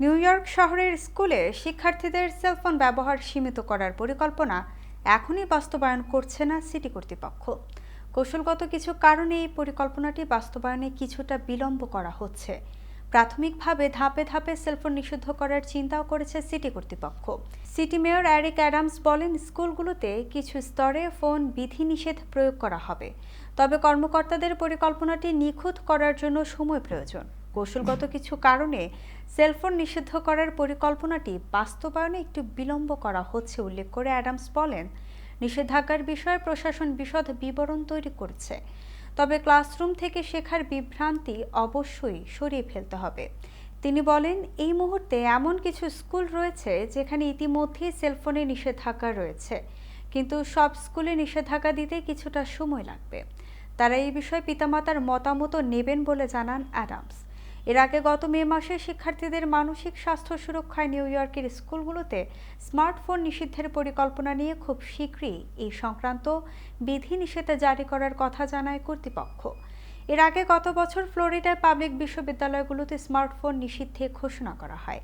New York শহরের স্কুলে শিক্ষার্থীদের সেলফোন ব্যবহার সীমিত করার পরিকল্পনা এখনই বাস্তবায়ন করছে না সিটি কর্তৃপক্ষ। কৌশলগত কিছু কারণে এই পরিকল্পনাটি বাস্তবায়নে কিছুটা বিলম্ব করা হচ্ছে। প্রাথমিকভাবে ধাপে ধাপে সেলফোন নিষিদ্ধ করার চিন্তাও করেছে সিটি কর্তৃপক্ষ। সিটি মেয়র অ্যারিক অ্যাডামস বলেন, স্কুলগুলোতে কিছু স্তরে ফোন বিধিনিষেধ প্রয়োগ করা হবে। তবে কর্মকর্তাদের পরিকল্পনাটি নিখুঁত করার জন্য সময় প্রয়োজন। কৌশলগত কিছু কারণে সেলফোন নিষিদ্ধ করার পরিকল্পনাটি বাস্তবায়নে একটু বিলম্ব করা হচ্ছে, উল্লেখ করে অ্যাডামস বলেন। নিষেধাজ্ঞার বিষয়ে প্রশাসন বিশদ বিবরণ তৈরি করছে। তবে ক্লাসরুম থেকে শেখার বিভ্রান্তি অবশ্যই সরিয়ে ফেলতে হবে। তিনি বলেন, এই মুহূর্তে এমন কিছু স্কুল রয়েছে যেখানে ইতিমধ্যেই সেলফোনে নিষেধাজ্ঞা রয়েছে। কিন্তু সব স্কুলে নিষেধাজ্ঞা দিতে কিছুটা সময় লাগবে। তারা এই বিষয়ে পিতামাতার মতামত নেবেন বলে জানান অ্যাডামস। এর আগে গত মে মাসে শিক্ষার্থীদের মানসিক স্বাস্থ্য সুরক্ষায় নিউ ইয়র্কের স্কুলগুলোতে স্মার্টফোন নিষিদ্ধের পরিকল্পনা নিয়ে খুব শীঘ্রই এই সংক্রান্ত বিধিনিষেধ জারি করার কথা জানায় কর্তৃপক্ষ। এর আগে গত বছর ফ্লোরিডায় পাবলিক বিশ্ববিদ্যালয়গুলোতে স্মার্টফোন নিষিদ্ধে ঘোষণা করা হয়।